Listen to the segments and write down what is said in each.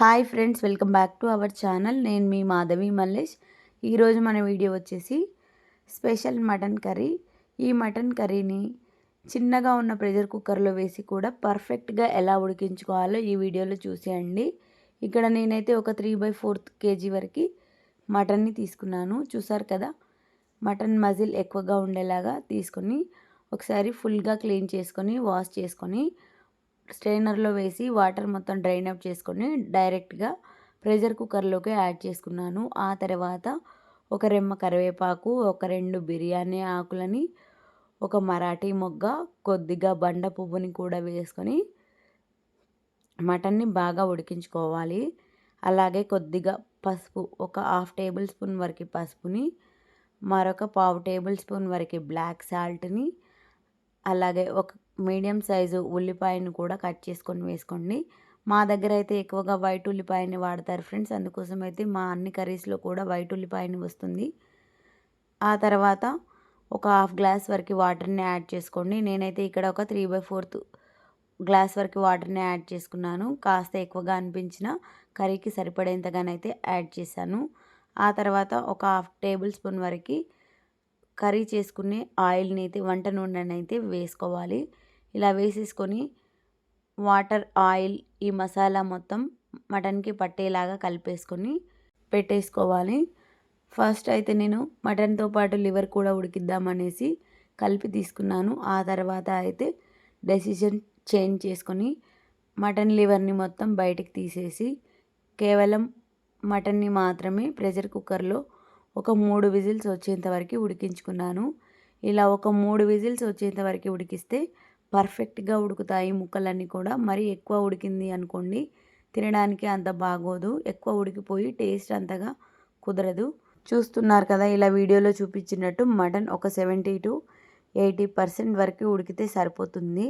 Hi friends welcome back to our channel. నేను మీ మాధవి మల్లేష్. ఈరోజు మన వీడియో వచ్చేసి స్పెషల్ మటన్ కర్రీ. ఈ మటన్ కర్రీని చిన్నగా ఉన్న ప్రెషర్ కుక్కర్లో వేసి కూడా పర్ఫెక్ట్గా ఎలా ఉడికించుకోవాలో ఈ వీడియోలో చూసేయండి. ఇక్కడ నేనైతే ఒక త్రీ బై ఫోర్త్ కేజీ వరకు మటన్ని తీసుకున్నాను. చూసారు కదా మటన్ మజిల్ ఎక్కువగా ఉండేలాగా తీసుకొని ఒకసారి ఫుల్గా క్లీన్ చేసుకొని వాష్ చేసుకొని స్ట్రైనర్లో వేసి వాటర్ మొత్తం డ్రైన్ అప్ చేసుకొని డైరెక్ట్గా ప్రెషర్ కుక్కర్లోకి యాడ్ చేసుకున్నాను. ఆ తర్వాత ఒక రెమ్మ కరివేపాకు ఒక రెండు బిర్యానీ ఆకులని ఒక మరాఠీ మొగ్గ కొద్దిగా బండ పువ్వుని కూడా వేసుకొని మటన్ని బాగా ఉడికించుకోవాలి. అలాగే కొద్దిగా పసుపు ఒక హాఫ్ టేబుల్ స్పూన్ వరకు పసుపుని మరొక పావు టేబుల్ స్పూన్ వరకు బ్లాక్ సాల్ట్ని అలాగే ఒక మీడియం సైజు ఉల్లిపాయను కూడా కట్ చేసుకొని వేసుకోండి. మా దగ్గర అయితే ఎక్కువగా వైట్ ఉల్లిపాయని వాడతారు ఫ్రెండ్స్. అందుకోసం అయితే మా అన్ని కర్రీస్లో కూడా వైట్ ఉల్లిపాయని వస్తుంది. ఆ తర్వాత ఒక హాఫ్ గ్లాస్ వరకు వాటర్ని యాడ్ చేసుకోండి. నేనైతే ఇక్కడ ఒక త్రీ బై ఫోర్త్ గ్లాస్ వరకు వాటర్ని యాడ్ చేసుకున్నాను. కాస్త ఎక్కువగా అనిపించిన కర్రీకి సరిపడేంతగానైతే యాడ్ చేశాను. ఆ తర్వాత ఒక హాఫ్ టేబుల్ స్పూన్ వరకు కర్రీ చేసుకునే ఆయిల్ని అయితే వంట నూనెని అయితే వేసుకోవాలి. ఇలా వేసేసుకొని వాటర్ ఆయిల్ ఈ మసాలా మొత్తం మటన్కి పట్టేలాగా కలిపేసుకొని పెట్టేసుకోవాలి. ఫస్ట్ అయితే నేను మటన్తో పాటు లివర్ కూడా ఉడికిద్దామనేసి కలిపి తీసుకున్నాను. ఆ తర్వాత అయితే డెసిషన్ చేంజ్ చేసుకొని మటన్ లివర్ని మొత్తం బయటికి తీసేసి కేవలం మటన్ని మాత్రమే ప్రెషర్ కుక్కర్లో ఒక మూడు విజిల్స్ వచ్చేంత వరకు ఉడికించుకున్నాను. ఇలా ఒక మూడు విజిల్స్ వచ్చేంత వరకు ఉడికిస్తే పర్ఫెక్ట్గా ఉడుకుతాయి ముక్కలన్నీ కూడా. మరి ఎక్కువ ఉడికింది అనుకోండి తినడానికి అంత బాగోదు. ఎక్కువ ఉడికిపోయి టేస్ట్ అంతగా కుదరదు. చూస్తున్నారు కదా ఇలా వీడియోలో చూపించినట్టు మటన్ ఒక సెవెంటీ టు ఎయిటీ పర్సెంట్ వరకు ఉడికితే సరిపోతుంది.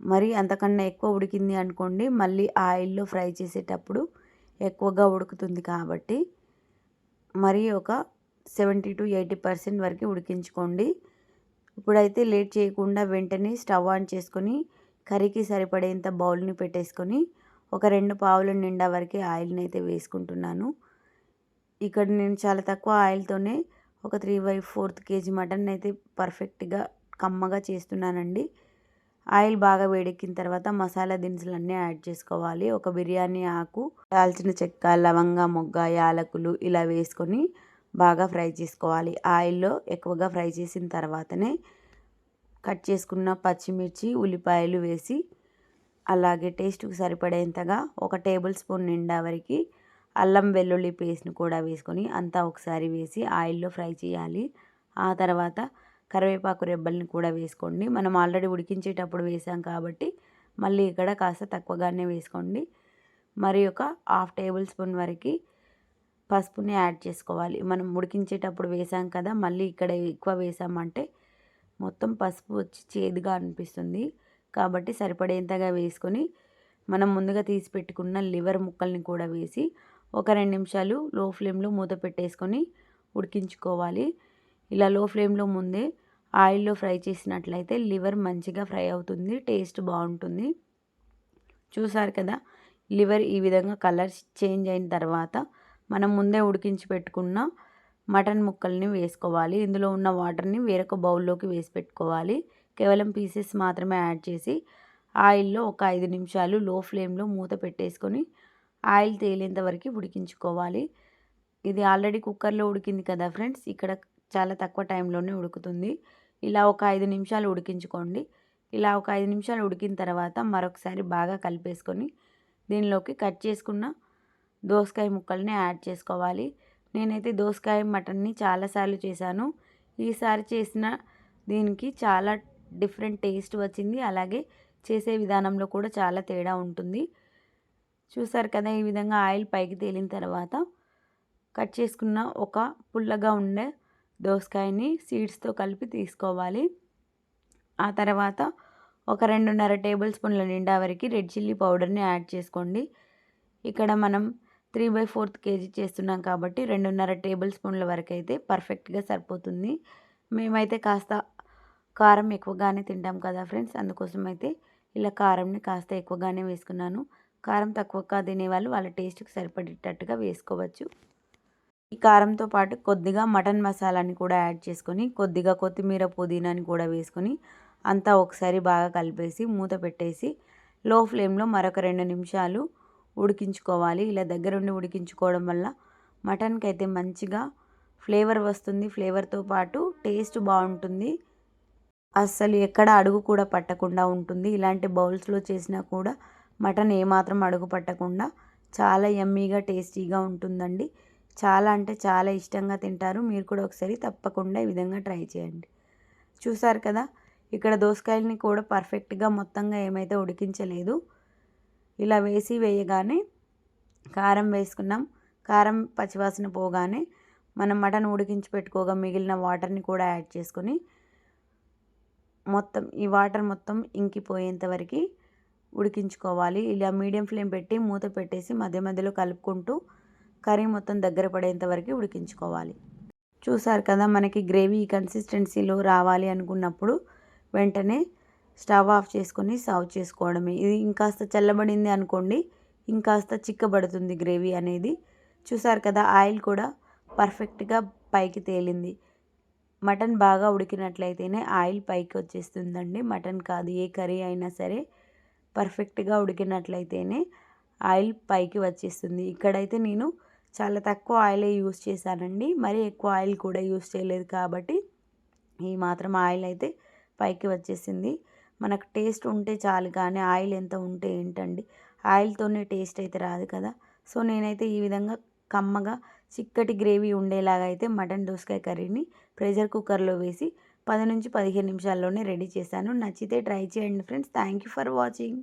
మరి అంతకన్నా ఎక్కువ ఉడికింది అనుకోండి మళ్ళీ ఆయిల్లో ఫ్రై చేసేటప్పుడు ఎక్కువగా ఉడుకుతుంది కాబట్టి మరి ఒక సెవెంటీ టు ఎయిటీ పర్సెంట్ వరకు ఉడికించుకోండి. ఇప్పుడైతే లేట్ చేయకుండా వెంటనే స్టవ్ ఆన్ చేసుకొని కర్రీకి సరిపడేంత బౌల్ని పెట్టేసుకొని ఒక రెండు పావుల నిండా వరకే ఆయిల్ని అయితే వేసుకుంటున్నాను. ఇక్కడ నేను చాలా తక్కువ ఆయిల్తోనే ఒక three by fourth KG mutton అయితే పర్ఫెక్ట్గా కమ్మగా చేస్తున్నానండి. ఆయిల్ బాగా వేడెక్కిన తర్వాత మసాలా దినుసులన్నీ యాడ్ చేసుకోవాలి. ఒక బిర్యానీ ఆకు దాల్చిన చెక్క లవంగ మొగ్గ యాలకులు ఇలా వేసుకొని బాగా ఫ్రై చేసుకోవాలి. ఆయిల్లో ఎక్కువగా ఫ్రై చేసిన తర్వాతనే కట్ చేసుకున్న పచ్చిమిర్చి ఉల్లిపాయలు వేసి అలాగే టేస్ట్కి సరిపడేంతగా ఒక టేబుల్ స్పూన్ నిండా వరకు అల్లం వెల్లుల్లి పేస్ట్ని కూడా వేసుకొని అంతా ఒకసారి వేసి ఆయిల్లో ఫ్రై చేయాలి. ఆ తర్వాత కరివేపాకు రెబ్బల్ని కూడా వేసుకోండి. మనం ఆల్రెడీ ఉడికించేటప్పుడు వేసాం కాబట్టి మళ్ళీ ఇక్కడ కాస్త తక్కువగానే వేసుకోండి. మరి ఒక హాఫ్ టేబుల్ స్పూన్ వరకు పసుపుని యాడ్ చేసుకోవాలి. మనం ఉడికించేటప్పుడు వేసాం కదా మళ్ళీ ఇక్కడ ఎక్కువ వేసామంటే మొత్తం పసుపు వచ్చి చేదుగా అనిపిస్తుంది. కాబట్టి సరిపడేంతగా వేసుకొని మనం ముందుగా తీసి పెట్టుకున్న లివర్ ముక్కల్ని కూడా వేసి ఒక రెండు నిమిషాలు లో ఫ్లేమ్లో మూత పెట్టేసుకొని ఉడికించుకోవాలి. ఇలా లో ఫ్లేమ్లో ముందే ఆయిల్లో ఫ్రై చేసినట్లయితే లివర్ మంచిగా ఫ్రై అవుతుంది టేస్ట్ బాగుంటుంది. చూసారు కదా లివర్ ఈ విధంగా కలర్ చేంజ్ అయిన తర్వాత మనం ముందే ఉడికించి పెట్టుకున్న మటన్ ముక్కల్ని వేసుకోవాలి. ఇందులో ఉన్న వాటర్ని వేరొక బౌల్లోకి వేసి పెట్టుకోవాలి. కేవలం పీసెస్ మాత్రమే యాడ్ చేసి ఆయిల్లో ఒక ఐదు నిమిషాలు లో ఫ్లేమ్లో మూత పెట్టేసుకొని ఆయిల్ తేలేంత వరకు ఉడికించుకోవాలి. ఇది ఆల్రెడీ కుక్కర్లో ఉడికింది కదా ఫ్రెండ్స్? ఇక్కడ చాలా తక్కువ టైంలోనే ఉడుకుతుంది. ఇలా ఒక ఐదు నిమిషాలు ఉడికించుకోండి. ఇలా ఒక ఐదు నిమిషాలు ఉడికిన తర్వాత మరొకసారి బాగా కలిపేసుకొని దీనిలోకి కట్ చేసుకున్న దోసకాయ ముక్కల్ని యాడ్ చేసుకోవాలి. నేనైతే దోసకాయ మటన్ని చాలాసార్లు చేశాను. ఈసారి చేసిన దీనికి చాలా డిఫరెంట్ టేస్ట్ వచ్చింది. అలాగే చేసే విధానంలో కూడా చాలా తేడా ఉంటుంది. చూసారు కదా ఈ విధంగా ఆయిల్ పైకి తేలిన తర్వాత కట్ చేసుకున్న ఒక పుల్లగా ఉండే దోసకాయని సీడ్స్తో కలిపి తీసుకోవాలి. ఆ తర్వాత ఒక రెండున్నర టేబుల్ స్పూన్ల నిండా వరకు రెడ్ చిల్లీ పౌడర్ని యాడ్ చేసుకోండి. ఇక్కడ మనం త్రీ బై ఫోర్త్ కేజీ చేస్తున్నాం కాబట్టి రెండున్నర టేబుల్ స్పూన్ల వరకు అయితే పర్ఫెక్ట్గా సరిపోతుంది. మేమైతే కాస్త కారం ఎక్కువగానే తింటాం కదా ఫ్రెండ్స్ అందుకోసం అయితే ఇలా కారంని కాస్త ఎక్కువగానే వేసుకున్నాను. కారం తక్కువగా తినేవాళ్ళు వాళ్ళ టేస్ట్కి సరిపడేటట్టుగా వేసుకోవచ్చు. ఈ కారంతో పాటు కొద్దిగా మటన్ మసాలాని కూడా యాడ్ చేసుకొని కొద్దిగా కొత్తిమీర పుదీనాని కూడా వేసుకొని అంతా ఒకసారి బాగా కలిపేసి మూత పెట్టేసి లో ఫ్లేమ్లో మరొక రెండు నిమిషాలు ఉడికించుకోవాలి. ఇలా దగ్గరుండి ఉడికించుకోవడం వల్ల మటన్కి అయితే మంచిగా ఫ్లేవర్ వస్తుంది. ఫ్లేవర్తో పాటు టేస్ట్ బాగుంటుంది. అస్సలు ఎక్కడ అడుగు కూడా పట్టకుండా ఉంటుంది. ఇలాంటి బౌల్స్లో చేసినా కూడా మటన్ ఏమాత్రం అడుగు పట్టకుండా చాలా యమ్మీగా టేస్టీగా ఉంటుందండి. చాలా అంటే చాలా ఇష్టంగా తింటారు. మీరు కూడా ఒకసారి తప్పకుండా ఈ విధంగా ట్రై చేయండి. చూసారు కదా ఇక్కడ దోసకాయలని కూడా పర్ఫెక్ట్గా మొత్తంగా ఏమైతే ఉడికించలేదు ఇలా వేసి వేయగానే కారం వేసుకున్నాం. కారం పచ్చివాసన పోగానే మనం మటన్ ఉడికించి పెట్టుకోగా మిగిలిన వాటర్ని కూడా యాడ్ చేసుకొని మొత్తం ఈ వాటర్ మొత్తం ఇంకిపోయేంత వరకు ఉడికించుకోవాలి. ఇలా మీడియం ఫ్లేమ్ పెట్టి మూత పెట్టేసి మధ్య మధ్యలో కలుపుకుంటూ కర్రీ మొత్తం దగ్గర పడేంత వరకు ఉడికించుకోవాలి. చూసారు కదా మనకి గ్రేవీ కన్సిస్టెన్సీలో రావాలి అనుకున్నప్పుడు వెంటనే స్టవ్ ఆఫ్ చేసుకొని సర్వ్ చేసుకోవడమే. ఇది ఇంకాస్త చల్లబడింది అనుకోండి ఇంకాస్త చిక్కబడుతుంది గ్రేవీ అనేది. చూసారు కదా ఆయిల్ కూడా పర్ఫెక్ట్గా పైకి తేలింది. మటన్ బాగా ఉడికినట్లయితేనే ఆయిల్ పైకి వచ్చేస్తుందండి. మటన్ కాదు ఏ కర్రీ అయినా సరే పర్ఫెక్ట్గా ఉడికినట్లయితేనే ఆయిల్ పైకి వచ్చేస్తుంది. ఇక్కడైతే నేను చాలా తక్కువ ఆయిలే యూస్ చేశానండి. మరీ ఎక్కువ ఆయిల్ కూడా యూస్ చేయలేదు కాబట్టి ఈ మాత్రం ఆయిల్ అయితే పైకి వచ్చేసింది. మనకు టేస్ట్ ఉంటే చాలు కానీ ఆయిల్ ఎంత ఉంటే ఏంటండి? ఆయిల్తోనే టేస్ట్ అయితే రాదు కదా. సో నేనైతే ఈ విధంగా కమ్మగా చిక్కటి గ్రేవీ ఉండేలాగా అయితే మటన్ దోసకాయ కర్రీని ప్రెషర్ కుక్కర్లో వేసి పది నుంచి పదిహేను నిమిషాల్లోనే రెడీ చేశాను. నచ్చితే ట్రై చేయండి friends. Thank you for watching.